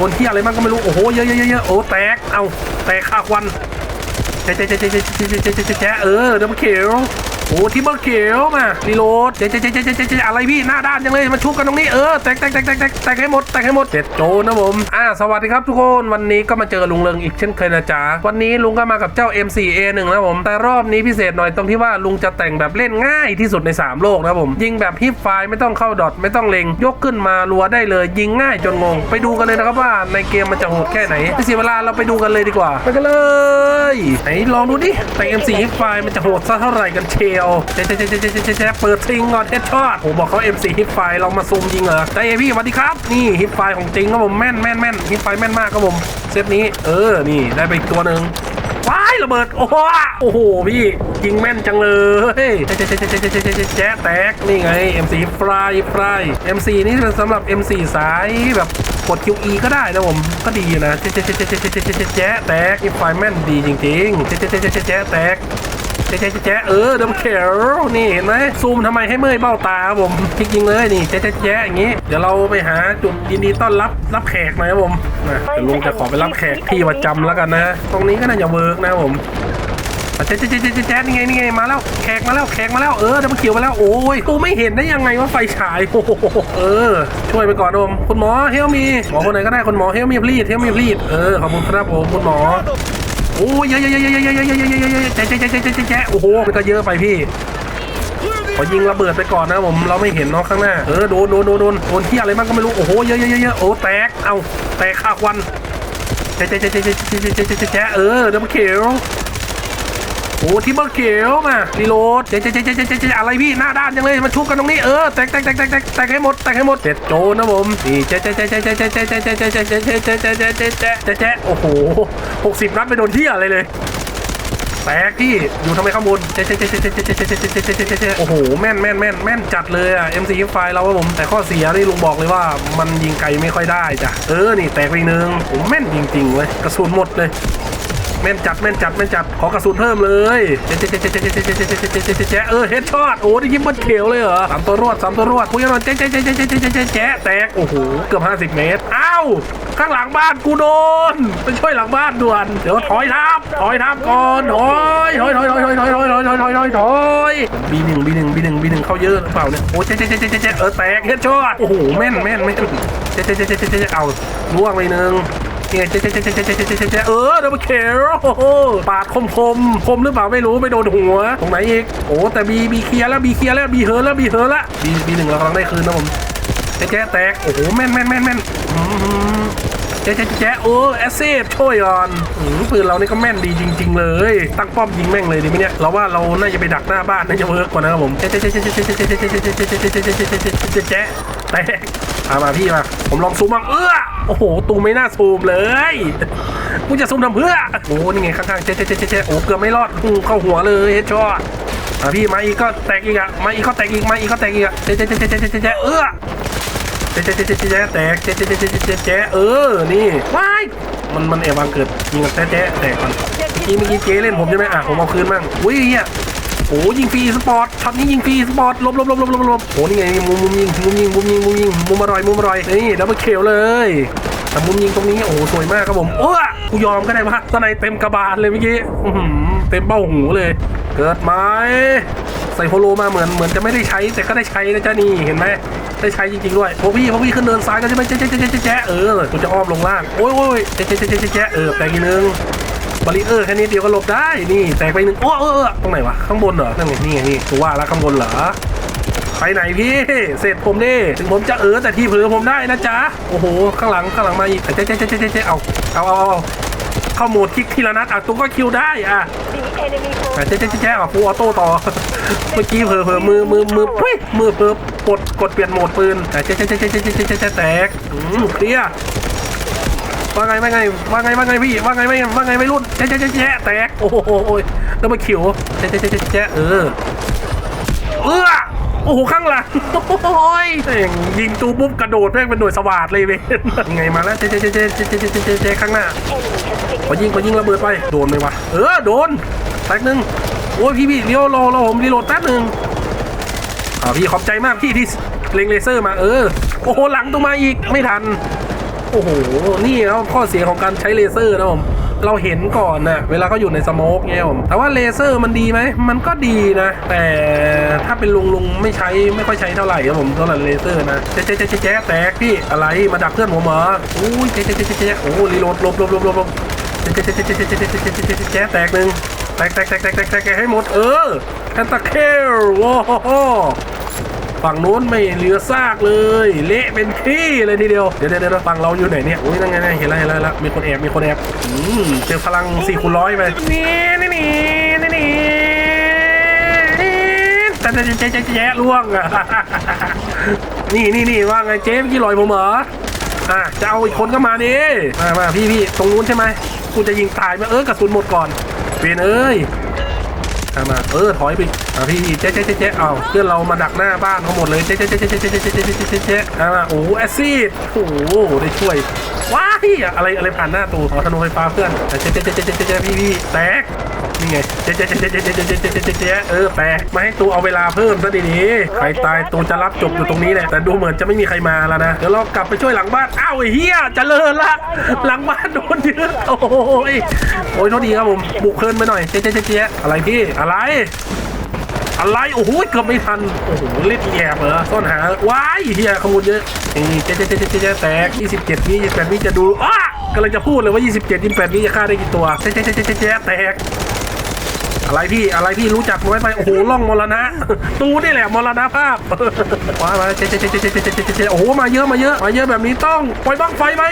คนเที่ยอะไรบ้างก็ไม่รู้ โอ้โหเยอะเยอะโอ้แตก เอาแตกคาควันแจ๊ะแจ๊ะแจ๊ะแจ๊ะแจ๊ะแจ๊ะเออเดี๋ยวมาเขียว โอ้ที่เบิลเขียวมารีโหลดแจ๊ะแจ๊ะแจ๊ะแจ๊ะแจ๊ะแจ๊ะอะไรพี่หน้าด้านจังเลยมาชุบกันตรงนี้เออแตกแตกแตกแตกแตกแตกให้หมดแตกให้หมดเจ็ดโจนะผมอ่าสวัสดีครับทุกคนวันนี้ก็มาเจอลุงเริงอีกเช่นเคยนะจ๊ะวันนี้ลุงก็มากับเจ้า M4A1 นะผมแต่รอบนี้พิเศษหน่อยตรงที่ว่าลุงจะแต่งแบบเล่นง่ายที่สุดใน 3 โลกนะผมยิงแบบฮิปไฟไม่ต้องเข้าดอทไม่ต้องเล็ง ยกขึ้นมารัวได้เลยยิงง่ายจนงง ไปดูกันเลยนะครับว่าในเกมมันจะโหดแค่ไหนไม่เสียเวลาเราไปดูกันเลยดีกว่าไปกันเลยไหนลองดูดิแต่ M4 ฮิปไฟมันจะโหดซะเท่าไหร่กันเชียยวเจ๊เจ๊เจ๊เจ๊เปิดทิ้งก่อนเฮ็ดช็อตผมบอกเขา M4 ฮิปไฟเรามาซูมยิงเหรอใจเอพี่สวัสดีครับ นี่ฮิปไฟของจริงครับผมแม่นแม่นแม่นฮิปไฟแม่นมากครับผมเซตนี้ เออนี่ได้ไปอีกตัวหนึ่งว้ายระเบิด โอ้โหโอ้โหพี่ยิงแม่นจังเลยแจ๊แจ๊แจ๊ตกนี่ไง M4 ฟลายฟลาย M4 นี่เป็นสำหรับ M4 สายแบบกด QE ก็ได้นะผมก็ดีนะแจ๊แจ๊แจ๊แจ๊แจ๊แจ๊แตกอีไฟแม่นดีจริงๆแจ๊แจ๊แจ๊แจ๊แตก แจ๊ะแจ๊ะเออดับเขียวนี่เห็นไหมซูมทำไมให้เมื่อยเบ้าตาครับผมจริงๆเลยนี่แจ๊ะแจ๊ะแจ๊ะอย่างงี้เดี๋ยวเราไปหาจุดยินดีต้อนรับรับแขกหน่อยครับผมนะเดี๋ยวลุงจะขอไปรับแขกที่ประจำแล้วกันนะตรงนี้ก็น่าจะเวิร์กนะผมแจ๊ะแจ๊ะแจ๊ะแจ๊ะนี่ไงนี่ไงมาแล้วแขกมาแล้วแขกมาแล้วเออดับเขียวมาแล้วโอ้ยกูไม่เห็นได้ยังไงว่าไฟฉายโอ้โหเออ ช่วยไปก่อนนะผมคุณหมอเฮลมีหมอคนไหนก็ได้คุณหมอเฮลมีพลีดเฮลมีพลีดเออขอบคุณครับผมคุณหมอ โอ้ยเยอะเยอะเยอะเยอะเยอะเยอะเยอะเยอะเยอะเยอะแจ๊ะแจ๊ะแจ๊ะแจ๊ะแจ๊ะแจ๊ะโอ้โหมันก็เยอะไปพี่ขอยิงระเบิดไปก่อนนะผมเราไม่เห็นเนาะข้างหน้าเออโดนโดนโดนโดนโดนที่อะไรบ้างก็ไม่รู้โอ้โหเยอะเยอะเยอะเยอะโอ้แตกเอาแตกข้าควันแจ๊ะแจ๊ะแจ๊ะแจ๊ะแจ๊ะแจ๊ะแจ๊ะเออดับเบิลเขียวโอ้ที่เบิลเขียวมารีโหลดแจ๊ะแจ๊ะแจ๊ะแจ๊ะแจ๊อะไรพี่หน้าด้านจังเลยมาชุบกันตรงนี้เออแตกแตกแตกแตกแตกแตกให้หมดแตกให้หมดเจ็ดโจนะผมนี่แจ๊ะแจ๊ะแจ๊ะแจ๊ะแจ๊ะแจ๊ะแจ๊ะแจ๊ะแจ๊ะแจ๊ะแจ๊ะแจ๊ะแจ๊ะแจ๊ะแจ๊ะแจ๊ะแจ๊ะแจ๊ะแจ๊ะโอ้โห หกสิบนัดไปโดนที่อะไรเลยแตกพี่อยู่ทำไมข้างบนเจ๊เจ๊เจ๊เจ๊เจ๊เจ๊เจ๊เจ๊เจ๊เจ๊โอ้โหแม่นแม่นแม่นแม่นจัดเลยอะ MC ไฟเราครับผมแต่ข้อเสียนี่ลุงบอกเลยว่ามันยิงไกลไม่ค่อยได้จ้ะเออนี่แตกไปนึงผมแม่นจริงๆเว้ยกระสุนหมดเลย แม่นจัดแม่นจัดแม่นจัดขอกระสุนเพิ่มเลยเจ๊เจ๊เจ๊เจ๊เจ๊เจ๊เจ๊เออเฮดช็อตโอ้ได้ยิงบนเขียวเลยเหรอสามตัวรวดสามตัวรวดคุยกันหน่อยเจ๊เจ๊เจ๊เจ๊เจ๊เจ๊เจ๊เจ๊แตกโอ้โหเกือบห้าสิบเมตรอ้าวข้างหลังบ้านกูโดนไปช่วยหลังบ้านด่วนเดี๋ยวถอยทับถอยทับก่อนถอยถอยถอยถอยถอยถอยถอยถอยถอยถอยถอยถอยบีหนึ่งบีหนึ่งบีหนึ่งบีหนึ่งเข้าเยอะหรือเปล่าเนี่ยโอ้เจ๊เจ๊เจ๊เจ๊เจ๊เออแตกเฮดช็อตโอ้โหแม่นแม่นแม่นเจ๊เจ๊เจ๊เจ๊เจ๊เอาล่วงไปหนึ่ง เนี่ยเจ๊เจ๊เจ๊เจ๊เจ๊เจ๊เจ๊เจ๊เออเดี๋ยวมาเขยวโอ้โหปาดคมคมคมหรือเปล่าไม่รู้ไปโดนหัว ตรงไหนอีกโอ้แต่บีบีเคลียร์แล้วบีเคลียร์แล้วบีเฮิร์แล้วบีเฮิร์แล้วบีบีหนึ่งเรากำลังได้คืนนะผมเจ๊แตกโอ้โหแม่นแม่นแม่นแม่น อืมเจ๊เจ๊เจ๊โอ้แอสเซทช่วยก่อนอืมปืนเรานี่ก็แม่นดีจริง ๆ เลย ตั้งป้อมยิงแม่งเลยดีไหมเนี่ยเราว่าเราน่าจะไปดักหน้าบ้านน่าจะเวิร์กกว่านะครับผมเจ๊เจ๊เจ๊เจ๊เจ๊เจ๊เจ๊เจ๊เจ๊เจ๊เจ๊เจ๊เจ๊เจ๊เจ๊เจ๊เจ๊เจ๊เจ๊แตกมามาพี่มาผมลองซูมบ้างเออโอ้โหตูไม่น่าซูมเลยกูจะซูมทำเพื่อโอ้นี่ไงข้างๆเจ๊เจ๊เจ๊เจ๊โอ้เกือบไม่รอดอืมเข้าหัวเลยเฮดช็อตอะพี่มาอีกก็แตกอีกอะมาอีกก็แตกอีกมาอีกก็แตกอีกอะเจ๊ะเจ๊ะเจ๊ะเจ๊เจ๊เจ๊เจ๊เออ เจ๊เจ๊เจ๊เจ๊เจ๊แตกเจ๊เจ๊เจ๊เจ๊เจ๊เจ๊เออ นี่ว้ายมันมันเอวังเกิดยิงกับแจ๊ะแจ๊ะแตกก่อนเมื่อกี้เมื่อกี้เจ๊เล่นผมใช่ไหมอะผมเอาคืนมั่งอุ้ยเฮียโอ้ยิงฟรีสปอร์ตช็อตนี้ยิงฟรีสปอร์ตลบลบลบลบลบลบโอ้นี่ไงมุมมุมยิงมุมยิงมุมยิงมุมยิงมุมอร่อยมุมอร่อยนี่ดับเบิลเคลเลยแต่มุมยิงตรงนี้โอ้สวยมากครับผมโอ้ยกูยอมก็ได้ว่าตอนไหนเต็มกระบาลเลยเมื่อกี้เต็มเบ้าหูเลย เกิดไหมใส่โฮโลมาเหมือนเหมือนจะไม่ได้ใช้แต่ก็ได้ใช้นะจ๊ะนี่เห็นไหมได้ใช้จริงๆด้วยพวกพี่พวกพี่ขึ้นเนินซ้ายกันใช่ไหมแจ๊ะแจ๊ะแจ๊ะแจ๊ะเออกูจะอ้อมลงล่างโอ้ยโอ้ยแจ๊ะแจ๊ะแจ๊ะแจ๊ะแจ๊เออแตกอีกนึงบาริเออร์แค่นี้เดียวก็หลบได้นี่แตกไปหนึ่งโอ้เออเออตรงไหนวะข้างบนเหรอนั่นไงนี่ไงนี่กูว่าแล้วข้างบนเหรอไปไหนพี่เสร็จผมดิถึงผมจะเออแต่ที่เผลอผมได้นะจ๊ะโอ้โหข้างหลังข้างหลังมาอีกเจ๊เจ๊เจ๊เจ๊เจ๊เอาเอาเอาเอาเข้าโหมดคลิกทีละนัดอะตุ้ก็คิวได้อะ เจ๊เจ๊เจ๊อะฟูออโต้ต่อ เมื่อกี้เผลอเผลอมือมือมือเฮ้ยมือเผลอกดกดเปลี่ยนโหมดปืนเจ๊เจ๊เจ๊เจ๊เจ๊เจ๊เจ๊แตกอืมเตี้ยว่าไงว่าไงว่าไงว่าไงพี่ว่าไงว่าไงว่าไงไม่รุ่นเจ๊เจ๊เจ๊แตกโอ้โหแล้วมาขิวเจ๊เจ๊เจ๊เจ๊เออเออโอ้โหข้างหลังโอ้ยยิงตูปุ๊บกระโดดแม่งเป็นหน่วยสวัสดเลยเว้ยไงมาแล้วเจ๊เจ๊เจ๊เจ๊เจ๊เจ๊เจ๊ข้างหน้าพอยิงพอยิงระเบิดไปโดนไหมวะเออโดน แป๊บนึงโอ้ยพี่พี่เลี้ยวรอรอผมรีโหลดแป๊บนึงอ่าพี่ขอบใจมากพี่ที่เล็งเลเซอร์มาเออโอ้โหหลังตรงมาอีกไม่ทัน โอ้โหนี่ครับข้อเสียของการใช้เลเซอร์นะผมเราเห็นก่อนนะเวลาเขาอยู่ในสโมกเนี่ยผมแต่ว่าเลเซอร์มันดีไหมมันก็ดีนะ แต่ถ้าเป็นลุงลุงไม่ใช้ไม่ค่อยใช้เท่าไหร่ครับผมสำหรับเลเซอร์นะแจ๊ะแจ๊ะแจ๊ะแตกพี่อะไรมาดักเพื่อนผมเหรออุ้ยแจ๊แจ๊ะแจ๊แจ๊ะโอ้รีโหลดลบลบลบลบลบแจ๊ะแจ๊ะแจ๊ะแจ๊ะแจ๊ะแจ๊ะแตกหนึ่งแตกแตกแตกแตกแตกแตกให้หมดเออแอนตาเคลว้าวฝั่งนู้นไม่เหลือซากเลย เละเป็นที่เลยทีเดียว เดี๋ยวเดี๋ยวฝั่งเราอยู่ไหนเนี่ยอุ้ยนั่นไงนั่นไงเห็นแล้วเห็นแล้วแล้วมีคนแอบมีคนแอบอืมเจอพลังสี่คูณร้อยไปนี่นี่นี่นี่นี่แต่แต่เจ๊เจ๊เจ๊ล่วงอะนี่นี่นี่ว่าไงเจ๊เมื่อกี้ลอยผมเหรออะจะเอาอีกคนก็มาดิมามาพี่พี่ตรงนู้นใช่ไหมกูจะยิงตายไหมเออกระสุนหมดก่อน เปลี่ยนเอ้ยเอามาเออถอยไปอะพี่เจ๊เจ๊เจ๊เจ๊เอาเพื่อนเรามาดักหน้าบ้านเขาหมดเลยเจ๊เจ๊เจ๊เจ๊เจ๊เจ๊เจ๊เจ๊เจ๊เจ๊อ่าโอ้แอซซิดโอ้โหได้ช่วยว้ายอะไรอะไรผ่านหน้าตูขอธนูไฟฟ้าเพื่อนเจ๊เจ๊เจ๊เจ๊เจ๊เจ๊พี่พี่แตก นี่ไงเจ๊เจ๊เจ๊เจ๊เจ๊เจ๊เจ๊เจ๊เจ๊เจ๊เจ๊เออแตกมาให้ตูเอาเวลาเพิ่มซะดีๆใครตายตูจะรับจบอยู่ตรงนี้แหละแต่ดูเหมือนจะไม่มีใครมาแล้วนะเดี๋ยวเรากลับไปช่วยหลังบ้านอ้าวเหี้ยเจริญละหลังบ้านโดนยึดโอ้ยโอ้ยโทษดีครับผมบุกเพลินไปหน่อยเจ๊เจ๊เจ๊เจ๊อะไรพี่อะไรอะไรโอ้โหเกือบไม่ทันโอ้โหเล่นแยบเหรอซ่อนหาว้ายเฮียขโมยเยอะนี่เจ๊เจ๊เจ๊เจ๊เจ๊แตก27วิ28วิจะดูอ้ากำลังจะพูดเลยว่า 27 28วิจะฆ่าได้กี่ตัวเจ๊เจ๊เจ๊เจ๊แตก อะไรพี่อะไรพี่รู้จักไว้ไปโอ้โหล่องมรณะ ตูนี่แหละมรณภาพว้ามาเจ๊เจ๊เจ๊เจ๊เจ๊เจโอ้โหมาเยอะมาเยอะมาเยอะแบบนี้ต้องปล่อยบ้างไฟไป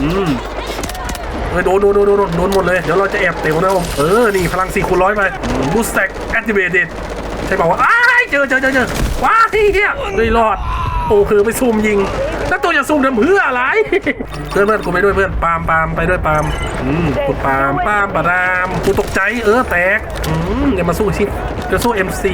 อืมเออโดนโดนโดนโดนโดนหมดเลย เดี๋ยวเราจะแอบเต๋วนะผมเออ นี่พลังสี่คูณร้อยไปบูสแต็กแอคทีเวตใช่ป่าวว่าอ้าเจอเจอเจอเจอว้าที่เฮียได้รอด โอ้คือไปซูมยิง แล้วตัวจะซูมทำเพื่ออะไร เพื่อนเพื่อนกูไปด้วยเพื่อนปาล์มปาล์มไปด้วยปาล์มอืมคุณปาล์มปาล์มปารามกูตกใจเออแตกอืมอย่ามาสู้ชิจะสู้ MC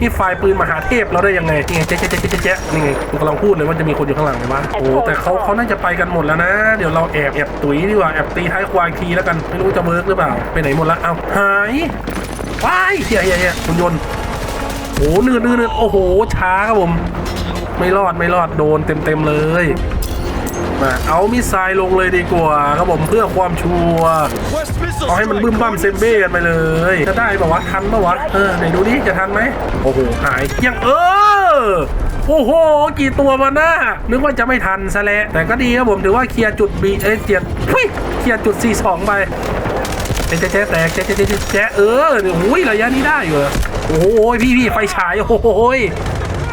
นี่ไฟล์ปืนมหาเทพเราได้ยังไงนี่ไงเจ๊เจ๊เจ๊เจ๊เจ๊นี่ไงกูกำลังพูดเลยว่าจะมีคนอยู่ข้างหลังเลยวะโอ้แต่เขาเขาน่าจะไปกันหมดแล้วนะ เดี๋ยวเราแอบแอบตุ๋ยดีกว่าแอบตีท้ายควายทีแล้วกันไม่รู้จะเวิร์กหรือเปล่าไปไหนหมดละเอ้าหายว้ายเฮียเฮียเฮียคุณยนต์โอ้เนื้อเนื้อเนื้อโอ้โหช้าครับผม ไม่รอดไม่รอดโดนเต็มเต็มๆเลยมาเอามิสไซล์ลงเลยดีกว่าครับผมเพื่อความชัวร์ West missiles. เอาให้มันบึ้มบั้มเซมเบ้กันไปเลย จะได้ป่าวะทันป่าวะเออไหนดูดิจะทันไหมโอ้โหหายยังเออโอ้โห กี่ตัวมาหน้านึกว่าจะไม่ทันซะแล้วแต่ก็ดีครับผมถือว่าเคลียร์จุดบีเอ้ยเคลียร์พุ้ยเคลียร์จุด C2 ไปเจ๊เจ๊เจ๊แตกเจ๊เจ๊เจ๊เจ๊เจ๊เออเนี่ยอุ้ยระยะนี้ได้อยู่เหรอโอ้โหพี่พี่ไฟฉายโอ้โ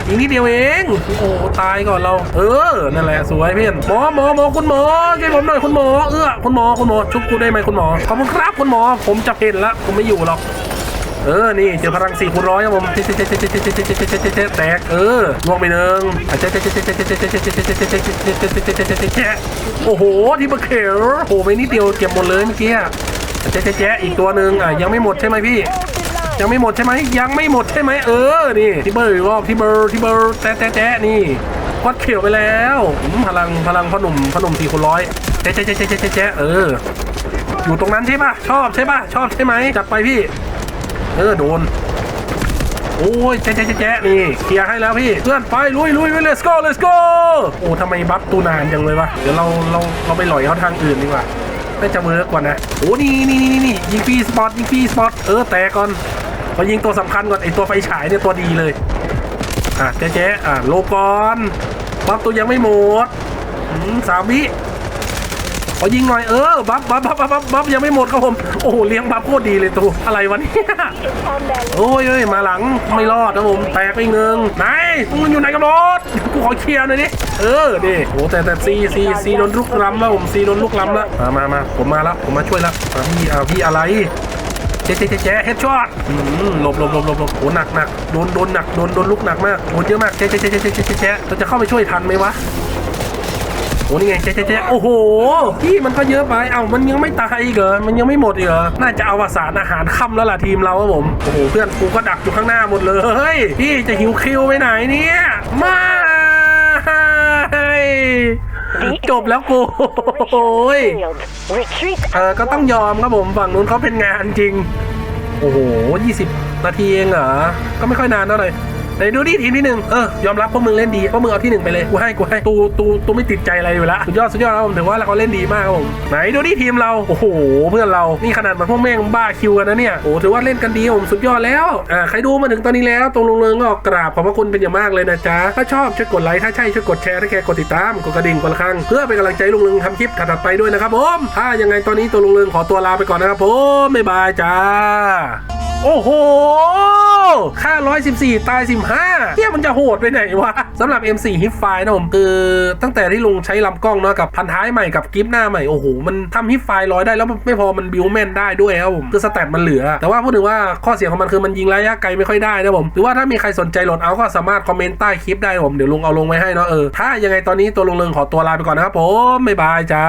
อีงนิดเดียวเอง โอ้ตายก่อนเรา เออ นั่นแหละสวยเพื่อนหมอหมอหมอคุณหมอช่วยผมหน่อยคุณหมอ เออคุณหมอคุณหมอชุบกูได้ไหมคุณหมอ ขอบคุณครับคุณหมอ ผมจะเห็นละผมไม่อยู่หรอกเออ นี่เจอพลังสี่คูณร้อยครับผมแตก เออล่วงไปหนึ่งโอ้โห ที่มะเขียวโอ้โหไปนิดเดียวเก็บหมดเลยเมื่อกี้แจ๊ะอีกตัวหนึ่งอะยังไม่หมดใช่ไหมพี่ ยังไม่หมดใช่ไหมยังไม่หมดใช่ไหมเออนี่ที่เบอร์อีกรอบที่เบอร์ที่เบอร์แจ๊ะแจ๊ะแจ๊ะนี่วัดเขียวไปแล้วพลังพลังพ่อหนุ่มพ่อหนุ่มสี่คูณร้อยแจ๊ะแจ๊ะแจ๊ะแจ๊ะแจ๊ะเออ อยู่ตรงนั้นใช่ป่ะชอบใช่ป่ะชอบใช่ไหมจัดไปพี่ เออโดนโอ้ยแจ๊ะแจ๊ะแจ๊ะนี่เคลียร์ให้แล้วพี่เพื่อนไปลุยลุยลุย let's go let's go โอ้ทำไมบัฟตูนานจังเลยวะเดี๋ยวเราเราเราไปหลอยเขาทางอื่นดีกว่าน่าจะเวิร์กกว่านะโอ้นี่นี่นี่นี่นี่ยิงฟีสปอตยิงฟีสปอตเออแตกก่อน พอยิงตัวสำคัญก่อนไอตัวไฟฉายเนี่ยตัวดีเลย อะแจ๊ะแจ๊ะอะโลก่อนบัฟตัวยังไม่หมดอืมสามวิขอยิงหน่อยเออบัฟบัฟบัฟบัฟบัฟบัฟยังไม่หมดครับผมโอ้โหเลี้ยงบัฟโคตรดีเลยตัวอะไรวะเนี่ยโอ้ยเอ้ยมาหลังไม่รอดนะผมแตกไปอีกหนึ่งไหนมึงอยู่ไหนกันรถกูขอเคลียร์หน่อยดิเออดิโอ้แต่แต่ซีซีซีโดนลุกล้ำแล้วผมซีโดนลุกล้ำแล้วมามามาผมมาแล้วผมมาช่วยแล้วมาพี่เอาพี่อะไรเจ๊เจ๊เจ๊เจ๊เฮดช็อตหลบหลบหลบหลบหลบโอ้หนักหนักโดนโดนหนักโดนโดนลุกหนักมากโดนเยอะมากเจ๊เจ๊เจ๊เจ๊เจ๊เจ๊เจ๊เราจะเข้าไปช่วยทันไหมวะโอ้นี่ไงเจ๊เจ๊เจ๊โอ้โหพี่มันก็เยอะไปเอ้ามันยังไม่ตายอีกเหรอมันยังไม่หมดอีกเหรอน่าจะเอาวสารอาหารค่ำแล้วล่ะทีมเราครับผมโอ้โหเพื่อนกูก็ดักอยู่ข้างหน้าหมดเลยพี่จะหิวคิวไปไหนเนี่ยม่ จบแล้วกูโอ้ย Retreat เออก็ต้องยอมครับผมฝั่งนู้นเขาเป็นงานจริง โอ้โห 20 นาทีเองเหรอ ก็ไม่ค่อยนานเท่าไหร่ ไหนดูดิทีมที่หนึ่งเออยอมรับพวกมึงเล่นดีพวกมึงเอาที่หนึ่งไปเลยกูให้กูให้ตูตูตูไม่ติดใจอะไรอยู่ละสุดยอดสุดยอดครับผมถือว่าเราเล่นดีมากครับผมไหนดูดิทีมเราโอ้โห เพื่อนเรานี่ขนาดมันพวกแม่งบ้าคิวกันนะเนี่ยโอ้ถือว่าเล่นกันดีครับผมสุดยอดแล้วอ่าใครดูมาถึงตอนนี้แล้วตรงลงเริงก็กราบขอบพระคุณเป็นอย่างมากเลยนะจ๊ะถ้าชอบช่วยกดไลค์ถ้าใช่ช่วยกดแชร์ถ้าแกกดติดตามกดกระดิ่งกดละครั้งเพื่อเป็นกำลังใจลุงเริงทำคลิปถัดไปด้วยนะครับผมถ้ายังไงตอนนี้ตัวลุงเริงขอตัวลาไปก่อนนะครับผมบ๊ายบายจ้าโอ้โห ค่า 114 ตาย 15เที่ยมันจะโหดไปไหนวะสำหรับ M4 ฮิปไฟนะผมคือตั้งแต่ที่ลุงใช้ลำกล้องเนาะกับพันท้ายใหม่กับกิฟหน้าใหม่ โอ้โห มันทำฮิปไฟร้อยได้แล้วไม่พอมันบิวแมนได้ด้วยครับผมคือสแตทมันเหลือ แต่ว่าพูดถึงว่าข้อเสียของมันคือมันยิงระยะไกลไม่ค่อยได้นะผมหรือว่าถ้ามีใครสนใจโหลดเอาก็สามารถคอมเมนต์ใต้คลิปได้ผมเดี๋ยวลุงเอาลงไว้ให้เนาะเออถ้ายังไงตอนนี้ตัวลุงเริงขอตัวลาไปก่อนนะครับผมบ๊ายบายจ้า